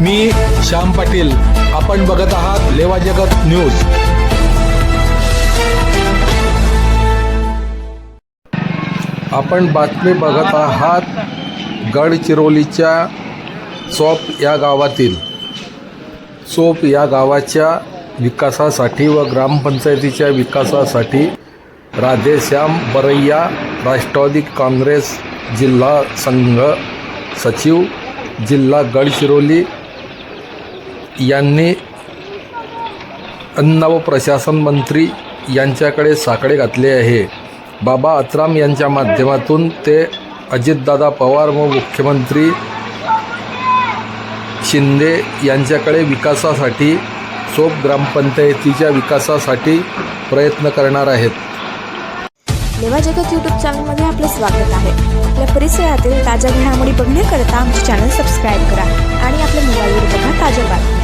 मी श्याम पाटील. आपण बघत आहात लेवा जगत न्यूज. आपण बातमी बघत आहात गडचिरोलीच्या चोप या गावातील. चोप या गावाच्या विकासासाठी व ग्रामपंचायतीच्या विकासासाठी राधेश्याम बरैया राष्ट्रवादी काँग्रेस जिल्हा संघ सचिव जिल्हा गडचिरोली यांनी अन्न व प्रशासन मंत्री यांच्याकडे साकडे घातले आहे. बाबा अत्राम यांच्या माध्यमातून ते अजितदादा पवार व मुख्यमंत्री शिंदे यांच्याकडे विकासासाठी सोप ग्रामपंचायतीच्या विकासासाठी प्रयत्न करणार आहेत. लेवा जगत यूट्यूब चॅनलमध्ये आपलं स्वागत आहे. आपल्या परिसरातील ताज्या घडामोडी बघण्याकरता आमचे चॅनल सबस्क्राईब करा आणि आपल्या मोबाईलवर बघा ताज्या बातम्या.